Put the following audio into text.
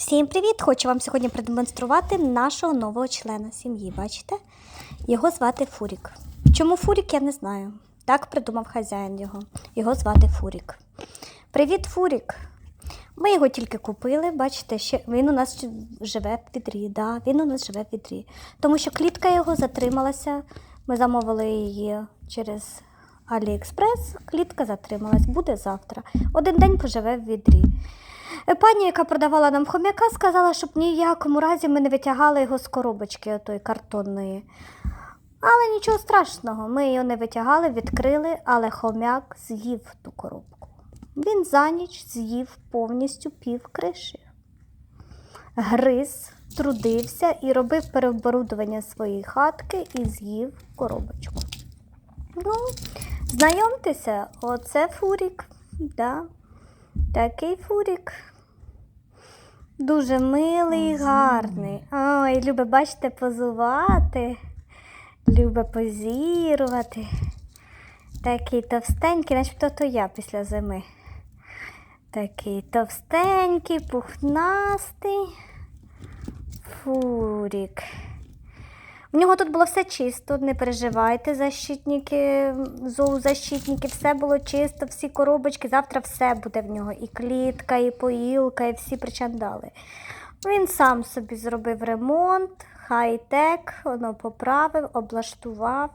Всім привіт! Хочу вам сьогодні продемонструвати нашого нового члена сім'ї. Бачите? Його звати Фурік. Чому Фурік, я не знаю. Так придумав хазяїн його. Його звати Фурік. Привіт, Фурік! Ми його тільки купили, бачите, ще він у нас живе в відрі. Да, він у нас живе в відрі. Тому що клітка його затрималася. Ми замовили її через Аліекспрес. Клітка затрималась, буде завтра. Один день поживе в відрі. Е, Пані, яка продавала нам хом'яка, сказала, щоб в якому разі ми не витягали його з коробочки отої картонної. Але нічого страшного, ми його не витягали, відкрили, але хом'як з'їв ту коробку. Він за ніч з'їв повністю пів криші. Гриз, трудився і робив переоборудування своєї хатки і з'їв коробочку. Ну, знайомтеся, оце фурік. Да. Такий фурік. Дуже милий, гарний. Ой, любе, бачите, позувати. любе позірувати. Такий товстенький, начебто то я після зими. Такий товстенький, пухнастий. Фурік. У нього тут було все чисто, не переживайте, защитники, зоозащитники, все було чисто, всі коробочки. Завтра все буде в нього. І клітка, і поїлка, і всі причандали. Він сам собі зробив ремонт, хай-тек, воно поправив, облаштував.